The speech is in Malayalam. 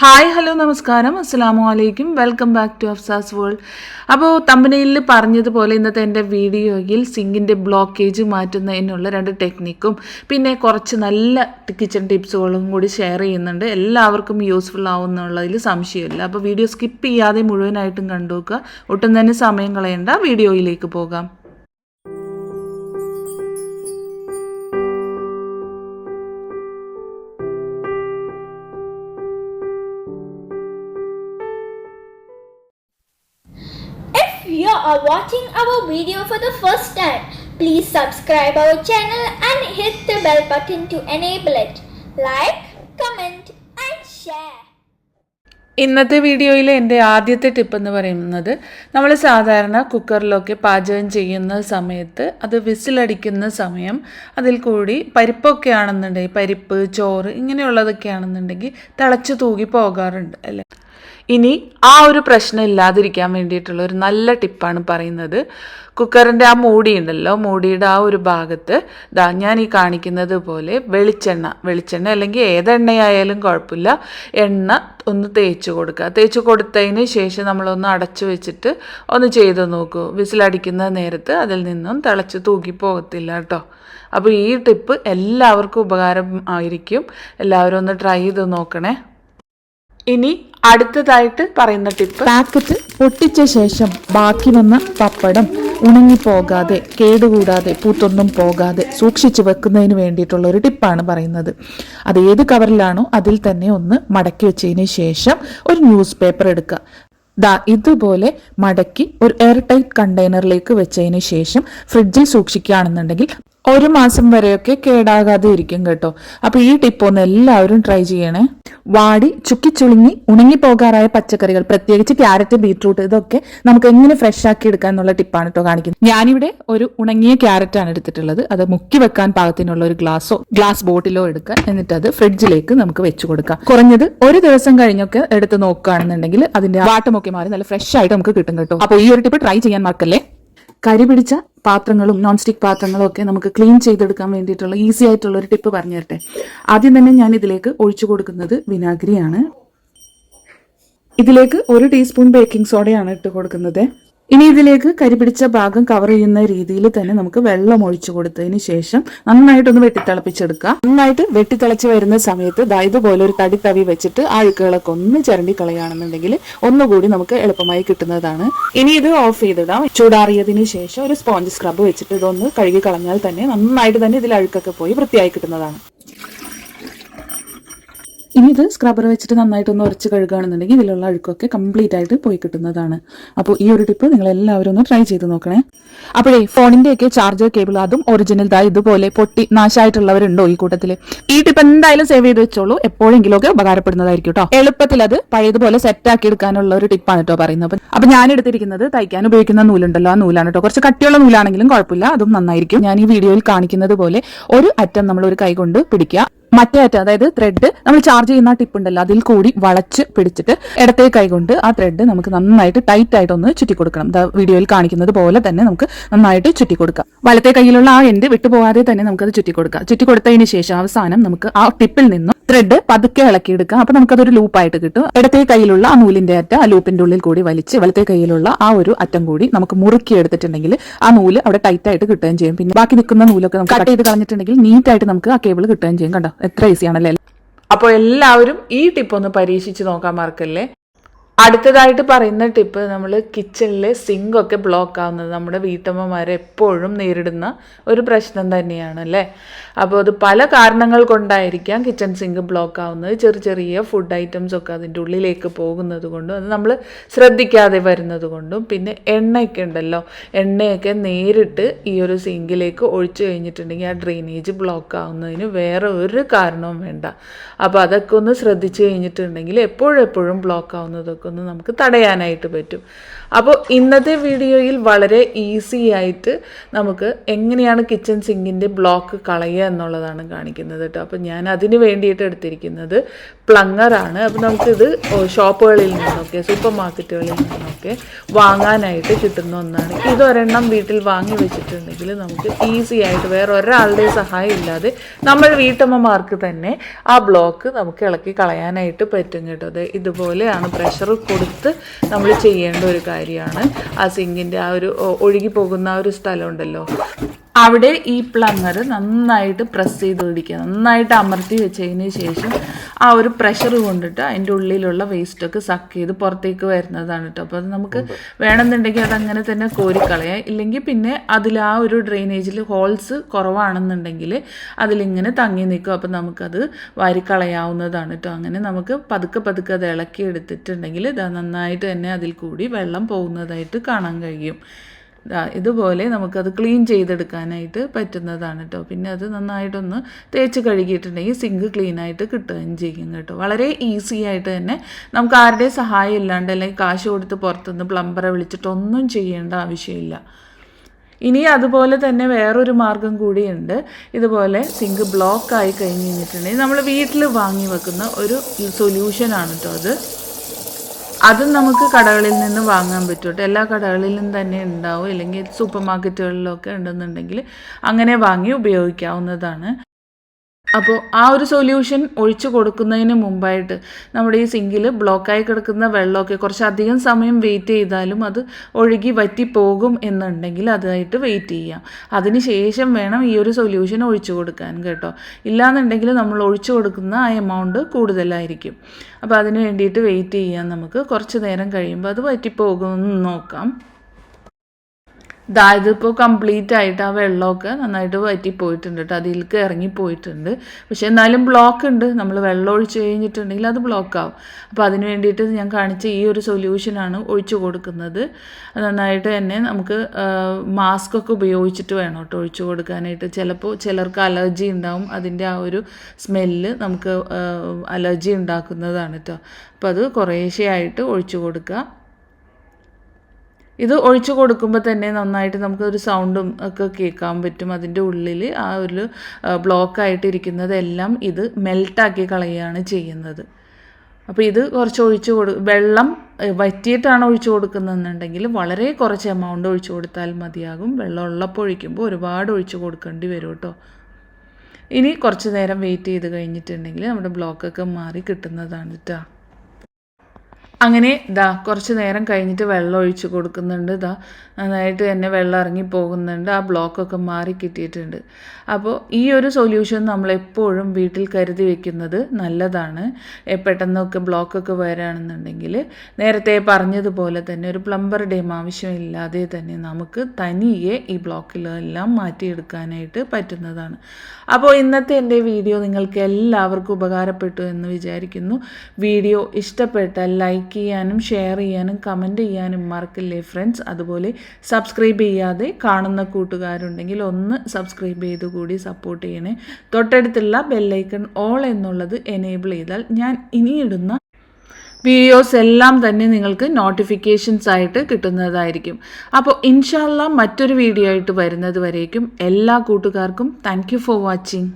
ഹായ് ഹലോ നമസ്കാരം. അസ്സാം വലൈക്കും welcome back to Afsa's world അപ്പോൾ തമ്പനയിൽ പറഞ്ഞതുപോലെ ഇന്നത്തെ എന്റെ വീഡിയോയിൽ സിങ്കിന്റെ ബ്ലോക്കേജ് മാറ്റുന്നതിനുള്ള രണ്ട് ടെക്നിക്കും പിന്നെ കുറച്ച് നല്ല കിച്ചൺ ടിപ്സുകളും കൂടി ഷെയർ ചെയ്യുന്നുണ്ട്. എല്ലാവർക്കും യൂസ്ഫുൾ ആവുന്നുള്ളതിൽ സംശയമില്ല. അപ്പോൾ വീഡിയോ സ്കിപ്പ് ചെയ്യാതെ മുഴുവനായിട്ടും കണ്ടു നോക്കുക ഒട്ടും തന്നെ സമയം കളയണ്ട. വീഡിയോയിലേക്ക് പോകാം. You are watching our video for the first time, please subscribe our channel and hit the bell button to enable it. Like, comment and share. ഇന്നത്തെ വീഡിയോയിൽ എന്റെ ആദ്യത്തെ ടിപ്പ് എന്ന് പറയുന്നത് നമ്മൾ സാധാരണ കുക്കറിലൊക്കെ പാചകം ചെയ്യുന്ന സമയത്ത് അത് വിസിലടിക്കുന്ന സമയം അതിൽ കൂടി പരിപ്പൊക്കെ ആണെന്നുണ്ടെങ്കിൽ പരിപ്പ് ചോറ് ഇങ്ങനെയുള്ളതൊക്കെ ആണെന്നുണ്ടെങ്കിൽ തിളച്ച് തൂകി പോകാറുണ്ട് അല്ലേ ഇനി ആ ഒരു പ്രശ്നം ഇല്ലാതിരിക്കാൻ വേണ്ടിയിട്ടുള്ള ഒരു നല്ല ടിപ്പാണ് പറയുന്നത്. കുക്കറിന്റെ ആ മൂടി ഉണ്ടല്ലോ മൂടിയുടെ ആ ഒരു ഭാഗത്ത് ദാ ഞാൻ ഈ കാണിക്കുന്നത് പോലെ വെളിച്ചെണ്ണ വെളിച്ചെണ്ണ അല്ലെങ്കിൽ ഏതെണ്ണയായാലും കുഴപ്പമില്ല. എണ്ണ ഒന്ന് തേച്ച് കൊടുക്കുക. തേച്ച് കൊടുത്തതിന് ശേഷം നമ്മളൊന്ന് അടച്ചു വെച്ചിട്ട് ഒന്ന് ചെയ്ത് നോക്കൂ. വിസിലടിക്കുന്ന നേരത്ത് അതിൽ നിന്നും തിളച്ച് തൂക്കി പോകത്തില്ല കേട്ടോ. അപ്പോൾ ഈ ടിപ്പ് എല്ലാവർക്കും ഉപകാരം ആയിരിക്കും. എല്ലാവരും ഒന്ന് ട്രൈ ചെയ്ത് നോക്കണേ. ഇനി അടുത്തതായിട്ട് പറയുന്ന ടിപ്പ്. പാക്കറ്റ് പൊട്ടിച്ച ശേഷം ബാക്കി വന്ന പപ്പടം ഉണങ്ങിപ്പോകാതെ കേടുകൂടാതെ പൂത്തൊന്നും പോകാതെ സൂക്ഷിച്ചു വെക്കുന്നതിന് വേണ്ടിയിട്ടുള്ള ഒരു ടിപ്പാണ് പറയുന്നത്. അത് ഏത് കവറിലാണോ അതിൽ തന്നെ ഒന്ന് മടക്കി വെച്ചതിന് ശേഷം ഒരു ന്യൂസ് പേപ്പർ എടുക്കുക ദാ ഇതുപോലെ മടക്കി ഒരു എയർ ടൈറ്റ് കണ്ടെയ്നറിലേക്ക് വെച്ചതിന് ശേഷം ഫ്രിഡ്ജിൽ സൂക്ഷിക്കുകയാണെന്നുണ്ടെങ്കിൽ ഒരു മാസം വരെയൊക്കെ കേടാകാതെ ഇരിക്കും കേട്ടോ. അപ്പൊ ഈ ടിപ്പ് ഒന്ന് എല്ലാവരും ട്രൈ ചെയ്യണേ. വാടി ചുക്കിച്ചുളുങ്ങി ഉണങ്ങിപ്പോകാറായ പച്ചക്കറികൾ പ്രത്യേകിച്ച് ക്യാരറ്റ് ബീട്രൂട്ട് ഇതൊക്കെ നമുക്ക് എങ്ങനെ ഫ്രഷ് ആക്കി എടുക്കാൻ എന്നുള്ള ടിപ്പാണ് കേട്ടോ കാണിക്കുന്നത്. ഞാനിവിടെ ഒരു ഉണങ്ങിയ ക്യാരറ്റ് ആണ് എടുത്തിട്ടുള്ളത്. അത് മുക്കി വെക്കാൻ പാകത്തിനുള്ള ഒരു ഗ്ലാസോ ഗ്ലാസ് ബോട്ടിലോ എടുക്കുക എന്നിട്ട് അത് ഫ്രിഡ്ജിലേക്ക് നമുക്ക് വെച്ചു കൊടുക്കാം. കുറഞ്ഞത് ഒരു ദിവസം കഴിഞ്ഞൊക്കെ എടുത്ത് നോക്കുകയാണെന്നുണ്ടെങ്കിൽ അതിന്റെ വാട്ടമൊക്കെ മാറി നല്ല ഫ്രഷ് ആയിട്ട് നമുക്ക് കിട്ടും കേട്ടോ. അപ്പോൾ ഈ ഒരു ടിപ്പ് ട്രൈ ചെയ്യാൻ മറക്കല്ലേ? കരി പിടിച്ച പാത്രങ്ങളും നോൺ സ്റ്റിക് പാത്രങ്ങളും ഒക്കെ നമുക്ക് ക്ലീൻ ചെയ്തെടുക്കാൻ വേണ്ടിയിട്ടുള്ള ഈസി ആയിട്ടുള്ള ഒരു ടിപ്പ് പറഞ്ഞു തരട്ടെ ആദ്യം തന്നെ ഞാൻ ഇതിലേക്ക് ഒഴിച്ചു കൊടുക്കുന്നത് വിനാഗിരിയാണ്. ഇതിലേക്ക് ഒരു ടീസ്പൂൺ ബേക്കിംഗ് സോഡയാണ് ഇട്ട് കൊടുക്കുന്നത്. ഇനി ഇതിലേക്ക് കരിപിടിച്ച ഭാഗം കവർ ചെയ്യുന്ന രീതിയിൽ തന്നെ നമുക്ക് വെള്ളം ഒഴിച്ചു കൊടുത്തതിന് ശേഷം നന്നായിട്ടൊന്ന് വെട്ടിത്തിളപ്പിച്ചെടുക്കുക. നന്നായിട്ട് വെട്ടിത്തിളച്ച് വരുന്ന സമയത്ത് ഇതുപോലെ ഒരു തടി തവി വെച്ചിട്ട് അഴുക്കുകളൊക്കെ ഒന്ന് ചിരണ്ടി കളയുകയാണെന്നുണ്ടെങ്കിൽ ഒന്നുകൂടി നമുക്ക് എളുപ്പമായി കിട്ടുന്നതാണ്. ഇനി ഇത് ഓഫ് ചെയ്തിടാം. ചൂടാറിയതിന് ശേഷം ഒരു സ്പോഞ്ച് സ്ക്രബ് വെച്ചിട്ട് ഇതൊന്ന് കഴുകി കളഞ്ഞാൽ തന്നെ നന്നായിട്ട് തന്നെ ഇതിൽ അഴുക്കൊക്കെ പോയി വൃത്തിയായി കിട്ടുന്നതാണ്. ഇനി ഇത് സ്ക്രബ്ബർ വെച്ചിട്ട് നന്നായിട്ടൊന്ന് ഉരച്ച് കഴുകുകയാണെന്നുണ്ടെങ്കിൽ ഇതിലുള്ള അഴുക്കൊക്കെ കംപ്ലീറ്റ് ആയിട്ട് പോയി കിട്ടുന്നതാണ്. അപ്പോൾ ഈ ഒരു ടിപ്പ് നിങ്ങൾ എല്ലാവരും ഒന്ന് ട്രൈ ചെയ്ത് നോക്കണേ. അപ്പോഴേ ഫോണിന്റെയൊക്കെ ചാർജർ കേബിൾ അതും ഒറിജിനൽ ദാ ഇതുപോലെ പൊട്ടി നാശമായിട്ടുള്ളവരുണ്ടോ ഈ കൂട്ടത്തിൽ ഈ ടിപ്പ് എന്തായാലും സേവ് ചെയ്ത് വെച്ചോളൂ. എപ്പോഴെങ്കിലും ഒക്കെ ഉപകാരപ്പെടുന്നതായിരിക്കും കേട്ടോ എളുപ്പത്തിൽ അത് പഴയതുപോലെ സെറ്റ് ആക്കി എടുക്കാനുള്ള ഒരു ടിപ്പാണ് കേട്ടോ പറയുന്നത്. അപ്പൊ ഞാൻ എടുത്തിരിക്കുന്നത് തയ്ക്കാൻ ഉപയോഗിക്കുന്ന നൂലുണ്ടല്ലോ. ആ നൂലാണ് കേട്ടോ കുറച്ച് കട്ടിയുള്ള നൂലാണെങ്കിലും കുഴപ്പമില്ല. അതും നന്നായിരിക്കും. ഞാൻ ഈ വീഡിയോയിൽ കാണിക്കുന്നത് പോലെ ഒരു അറ്റം നമ്മൾ ഒരു കൈ കൊണ്ട് പിടിക്കുക. മറ്റേ അറ്റം അതായത് ത്രെഡ് നമ്മൾ ചാർജ് ചെയ്യുന്ന ടിപ്പ് ഉണ്ടല്ലോ അതിൽ കൂടി വളച്ച് പിടിച്ചിട്ട് ഇടത്തെ കൈകൊണ്ട് ആ ത്രെഡ് നമുക്ക് നന്നായിട്ട് ടൈറ്റ് ആയിട്ട് ഒന്ന് ചുറ്റി കൊടുക്കണം വീഡിയോയിൽ കാണിക്കുന്നത് പോലെ തന്നെ നമുക്ക് നന്നായിട്ട് ചുറ്റി കൊടുക്കാം വലത്തെ കയ്യിലുള്ള ആ എൻഡ് വിട്ടുപോകാതെ തന്നെ നമുക്ക് അത് ചുറ്റി കൊടുക്കാം ചുറ്റി കൊടുത്തതിന് ശേഷം അവസാനം നമുക്ക് ആ ടിപ്പിൽ നിന്നും ത്രെഡ് പതുക്കെ ഇളക്കിയെടുക്കുക. അപ്പൊ നമുക്കതൊരു ലൂപ്പായിട്ട് കിട്ടും. ഇടത്തെ കയ്യിലുള്ള ആ നൂലിന്റെ അറ്റ ആ ലൂപ്പിന്റെ ഉള്ളിൽ കൂടി വലിച്ച് വലത്തെ കയ്യിലുള്ള ആ ഒരു അറ്റം കൂടി നമുക്ക് മുറുക്കി എടുത്തിട്ടുണ്ടെങ്കിൽ ആ നൂൽ അവിടെ ടൈറ്റ് ആയിട്ട് കിട്ടുകയും ചെയ്യും. പിന്നെ ബാക്കി നിൽക്കുന്ന നൂലൊക്കെ നമുക്ക് കട്ട് ചെയ്ത് കളഞ്ഞിട്ടുണ്ടെങ്കിൽ നീറ്റ് ആയിട്ട് നമുക്ക് ആ കേബിൾ കിട്ടുകയും ചെയ്യും കണ്ടോ? എത്ര ഈസിയാണല്ലേ അപ്പോൾ എല്ലാവരും ഈ ടിപ്പ് ഒന്ന് പരീക്ഷിച്ച് നോക്കാൻ മറക്കല്ലേ? അടുത്തതായിട്ട് പറയുന്ന ടിപ്പ് നമ്മൾ കിച്ചണിലെ സിങ്കൊക്കെ ബ്ലോക്ക് ആവുന്നത് നമ്മുടെ വീട്ടമ്മമാർ എപ്പോഴും നേരിടുന്ന ഒരു പ്രശ്നം തന്നെയാണ് അല്ലേ? അപ്പോൾ അത് പല കാരണങ്ങൾ കൊണ്ടായിരിക്കാം കിച്ചൺ സിങ്ക് ബ്ലോക്ക് ആവുന്നത്. ചെറിയ ചെറിയ ഫുഡ് ഐറ്റംസ് ഒക്കെ അതിന്റെ ഉള്ളിലേക്ക് പോകുന്നത് കൊണ്ടും അത് നമ്മൾ ശ്രദ്ധിക്കാതെ വരുന്നത് കൊണ്ടും. പിന്നെ എണ്ണയൊക്കെ ഉണ്ടല്ലോ എണ്ണയൊക്കെ നേരിട്ട് ഈ ഒരു സിങ്കിലേക്ക് ഒഴിച്ചു കഴിഞ്ഞിട്ടുണ്ടെങ്കിൽ ആ ഡ്രെയിനേജ് ബ്ലോക്ക് ആവുന്നതിന് വേറെ ഒരു കാരണവും വേണ്ട. അപ്പോൾ അതൊക്കെ ഒന്ന് ശ്രദ്ധിച്ചു കഴിഞ്ഞിട്ടുണ്ടെങ്കിൽ എപ്പോഴെപ്പോഴും എപ്പോഴും ബ്ലോക്ക് ആവുന്നതൊക്കെ ഒന്ന് നമുക്ക് തടയാനായിട്ട് പറ്റും. അപ്പോൾ ഇന്നത്തെ വീഡിയോയിൽ വളരെ ഈസി ആയിട്ട് നമുക്ക് എങ്ങനെയാണ് കിച്ചൺ സിങ്കിന്റെ ബ്ലോക്ക് കളയുക എന്നുള്ളതാണ് കാണിക്കുന്നത് കേട്ടോ. അപ്പോൾ ഞാൻ അതിന് വേണ്ടിയിട്ട് എടുത്തിരിക്കുന്നത് പ്ലങ്ങറാണ് അപ്പോൾ നമുക്കിത് ഷോപ്പുകളിൽ നിന്നൊക്കെ സൂപ്പർ മാർക്കറ്റുകളിൽ നിന്നൊക്കെ വാങ്ങാനായിട്ട് കിട്ടുന്ന ഒന്നാണ്. ഇതൊരെണ്ണം വീട്ടിൽ വാങ്ങി വെച്ചിട്ടുണ്ടെങ്കിൽ നമുക്ക് ഈസി ആയിട്ട് വേറെ ഒരാളുടെ സഹായം ഇല്ലാതെ നമ്മൾ വീട്ടമ്മമാർക്ക് തന്നെ ആ ബ്ലോക്ക് നമുക്ക് ഇളക്കി കളയാനായിട്ട് പറ്റും കേട്ടോ. അത് ഇതുപോലെയാണ് പ്രഷർ കൊടുത്ത് നമ്മൾ ചെയ്യേണ്ട ഒരു കാര്യമാണ്. ആ സിങ്കിന്റെ ആ ഒരു ഒഴുകി പോകുന്ന ആ ഒരു സ്ഥലമുണ്ടല്ലോ അവിടെ ഈ പ്ലങ്ങർ നന്നായിട്ട് പ്രസ് ചെയ്ത് പിടിക്കുക നന്നായിട്ട് അമർത്തി വെച്ചതിന് ശേഷം ആ ഒരു പ്രഷർ കൊണ്ടിട്ട് അതിന്റെ ഉള്ളിലുള്ള വേസ്റ്റൊക്കെ സക്ക് ചെയ്ത് പുറത്തേക്ക് വരുന്നതാണ് കേട്ടോ. അപ്പോൾ അത് നമുക്ക് വേണമെന്നുണ്ടെങ്കിൽ അതങ്ങനെ തന്നെ കോരിക്കളയാം. ഇല്ലെങ്കിൽ പിന്നെ അതിൽ ആ ഒരു ഡ്രെയിനേജിൽ ഹോൾസ് കുറവാണെന്നുണ്ടെങ്കിൽ അതിലിങ്ങനെ തങ്ങി നിൽക്കും. അപ്പോൾ നമുക്കത് വാരിക്കളയാവുന്നതാണ് കേട്ടോ. അങ്ങനെ നമുക്ക് പതുക്കെ പതുക്കെ അത് ഇളക്കി എടുത്തിട്ടുണ്ടെങ്കിൽ ഇത് നന്നായിട്ട് തന്നെ അതിൽ കൂടി വെള്ളം പോകുന്നതായിട്ട് കാണാൻ കഴിയും. ഇതുപോലെ നമുക്കത് ക്ലീൻ ചെയ്തെടുക്കാനായിട്ട് പറ്റുന്നതാണ് കേട്ടോ പിന്നെ അത് നന്നായിട്ടൊന്ന് തേച്ച് കഴുകിയിട്ടുണ്ടെങ്കിൽ സിങ്ക് ക്ലീൻ ആയിട്ട് കിട്ടുകയും ചെയ്യും കേട്ടോ. വളരെ ഈസി ആയിട്ട് തന്നെ നമുക്ക് ആരുടെയും സഹായം ഇല്ലാണ്ട് അല്ലെങ്കിൽ കാശ് കൊടുത്ത് പുറത്തുനിന്ന് പ്ലംബറെ വിളിച്ചിട്ടൊന്നും ചെയ്യേണ്ട ആവശ്യമില്ല. ഇനി അതുപോലെ തന്നെ വേറൊരു മാർഗം കൂടിയുണ്ട്. ഇതുപോലെ സിങ്ക് ബ്ലോക്ക് ആയി കഴിഞ്ഞ് കഴിഞ്ഞിട്ടുണ്ടെങ്കിൽ നമ്മൾ വീട്ടിൽ വാങ്ങി വെക്കുന്ന ഒരു സൊല്യൂഷനാണ് കേട്ടോ അത്. അതും നമുക്ക് കടകളിൽ നിന്ന് വാങ്ങാൻ പറ്റും എല്ലാ കടകളിലും തന്നെ ഉണ്ടാവും. അല്ലെങ്കിൽ സൂപ്പർ മാർക്കറ്റുകളിലൊക്കെ ഉണ്ടെന്നുണ്ടെങ്കിൽ അങ്ങനെ വാങ്ങി ഉപയോഗിക്കാവുന്നതാണ്. അപ്പോൾ ആ ഒരു സൊല്യൂഷൻ ഒഴിച്ചു കൊടുക്കുന്നതിന് മുമ്പായിട്ട് നമ്മുടെ ഈ സിങ്കിൽ ബ്ലോക്കായി കിടക്കുന്ന വെള്ളമൊക്കെ കുറച്ചധികം സമയം വെയിറ്റ് ചെയ്താലും അത് ഒഴുകി വറ്റിപ്പോകും എന്നുണ്ടെങ്കിൽ അതായിട്ട് വെയിറ്റ് ചെയ്യാം. അതിന് ശേഷം വേണം ഈ ഒരു സൊല്യൂഷൻ ഒഴിച്ചു കൊടുക്കാൻ കേട്ടോ. ഇല്ലാന്നുണ്ടെങ്കിൽ നമ്മൾ ഒഴിച്ചു കൊടുക്കുന്ന ആ എമൗണ്ട് കൂടുതലായിരിക്കും. അപ്പോൾ അതിന് വേണ്ടിയിട്ട് വെയിറ്റ് ചെയ്യാം നമുക്ക്. കുറച്ച് നേരം കഴിയുമ്പോൾ അത് വറ്റിപ്പോകുമെന്ന് നോക്കാം. ദാ ഇതിപ്പോൾ കംപ്ലീറ്റ് ആയിട്ട് ആ വെള്ളമൊക്കെ നന്നായിട്ട് വറ്റി പോയിട്ടുണ്ട് കേട്ടോ അതിലേക്ക് ഇറങ്ങി പോയിട്ടുണ്ട് പക്ഷെ എന്നാലും ബ്ലോക്ക് ഉണ്ട്. നമ്മൾ വെള്ളം ഒഴിച്ച് കഴിഞ്ഞിട്ടുണ്ടെങ്കിൽ അത് ബ്ലോക്ക് ആവും. അപ്പോൾ അതിന് വേണ്ടിയിട്ട് ഞാൻ കാണിച്ച ഈ ഒരു സൊല്യൂഷനാണ് ഒഴിച്ചു കൊടുക്കുന്നത്. നന്നായിട്ട് തന്നെ നമുക്ക് മാസ്ക് ഒക്കെ ഉപയോഗിച്ചിട്ട് വേണം കേട്ടോ ഒഴിച്ചു കൊടുക്കാനായിട്ട്. ചിലപ്പോൾ ചിലർക്ക് അലർജി ഉണ്ടാവും. അതിന്റെ ആ ഒരു സ്മെല്ല് നമുക്ക് അലർജി ഉണ്ടാക്കുന്നതാണ് കേട്ടോ അപ്പോൾ അത് കുറേശ്ശെയായിട്ട് ഒഴിച്ചു കൊടുക്കുക. ഇത് ഒഴിച്ചു കൊടുക്കുമ്പോൾ തന്നെ നന്നായിട്ട് നമുക്ക് ഒരു സൗണ്ടും ഒക്കെ കേൾക്കാൻ പറ്റും. അതിന്റെ ഉള്ളിൽ ആ ഒരു ബ്ലോക്കായിട്ടിരിക്കുന്നതെല്ലാം ഇത് മെൽട്ടാക്കി കളയുകയാണ് ചെയ്യുന്നത്. അപ്പോൾ ഇത് കുറച്ച് ഒഴിച്ചു കൊടു വെള്ളം വറ്റിയിട്ടാണ് ഒഴിച്ചു കൊടുക്കുന്നതെന്നുണ്ടെങ്കിൽ വളരെ കുറച്ച് എമൗണ്ട് ഒഴിച്ചു കൊടുത്താൽ മതിയാകും. വെള്ളം ഉള്ളപ്പോൾ ഒഴിക്കുമ്പോൾ ഒരുപാട് ഒഴിച്ചു കൊടുക്കേണ്ടി വരും കേട്ടോ ഇനി കുറച്ച് നേരം വെയിറ്റ് ചെയ്ത് കഴിഞ്ഞിട്ടുണ്ടെങ്കിൽ നമ്മുടെ ബ്ലോക്കൊക്കെ മാറി കിട്ടുന്നതാണ് കേട്ടോ അങ്ങനെ ഇതാ കുറച്ച് നേരം കഴിഞ്ഞിട്ട് വെള്ളം ഒഴിച്ച് കൊടുക്കുന്നുണ്ട് ഇതാ നന്നായിട്ട് തന്നെ വെള്ളം ഇറങ്ങി പോകുന്നുണ്ട്. ആ ബ്ലോക്കൊക്കെ മാറി കിട്ടിയിട്ടുണ്ട്. അപ്പോൾ ഈ ഒരു സൊല്യൂഷൻ നമ്മൾ എപ്പോഴും വീട്ടിൽ കരുതി വെക്കുന്നത് നല്ലതാണ്. പെട്ടെന്നൊക്കെ ബ്ലോക്കൊക്കെ വരാണെന്നുണ്ടെങ്കിൽ നേരത്തെ പറഞ്ഞതുപോലെ തന്നെ ഒരു പ്ലംബറുടെയും ആവശ്യമില്ലാതെ തന്നെ നമുക്ക് തനിയെ ഈ ബ്ലോക്കിലെല്ലാം മാറ്റിയെടുക്കാനായിട്ട് പറ്റുന്നതാണ്. അപ്പോൾ ഇന്നത്തെ എന്റെ വീഡിയോ നിങ്ങൾക്ക് എല്ലാവർക്കും ഉപകാരപ്പെട്ടു എന്ന് വിചാരിക്കുന്നു. വീഡിയോ ഇഷ്ടപ്പെട്ടാൽ ലൈക്ക് ചെയ്യാനും ഷെയർ ചെയ്യാനും കമന്റ് ചെയ്യാനും മറക്കില്ലേ ഫ്രണ്ട്സ്? അതുപോലെ സബ്സ്ക്രൈബ് ചെയ്യാതെ കാണുന്ന കൂട്ടുകാരുണ്ടെങ്കിൽ ഒന്ന് സബ്സ്ക്രൈബ് ചെയ്ത് കൂടി സപ്പോർട്ട് ചെയ്യണേ. തൊട്ടടുത്തുള്ള ബെല്ലൈക്കൺ ഓൾ എന്നുള്ളത് എനേബിൾ ചെയ്താൽ ഞാൻ ഇനിയിടുന്ന വീഡിയോസ് എല്ലാം തന്നെ നിങ്ങൾക്ക് നോട്ടിഫിക്കേഷൻസ് ആയിട്ട് കിട്ടുന്നതായിരിക്കും. അപ്പോൾ ഇൻഷാല്ല മറ്റൊരു വീഡിയോ ആയിട്ട് വരുന്നത് വരേക്കും. എല്ലാ കൂട്ടുകാർക്കും താങ്ക് ഫോർ വാച്ചിങ്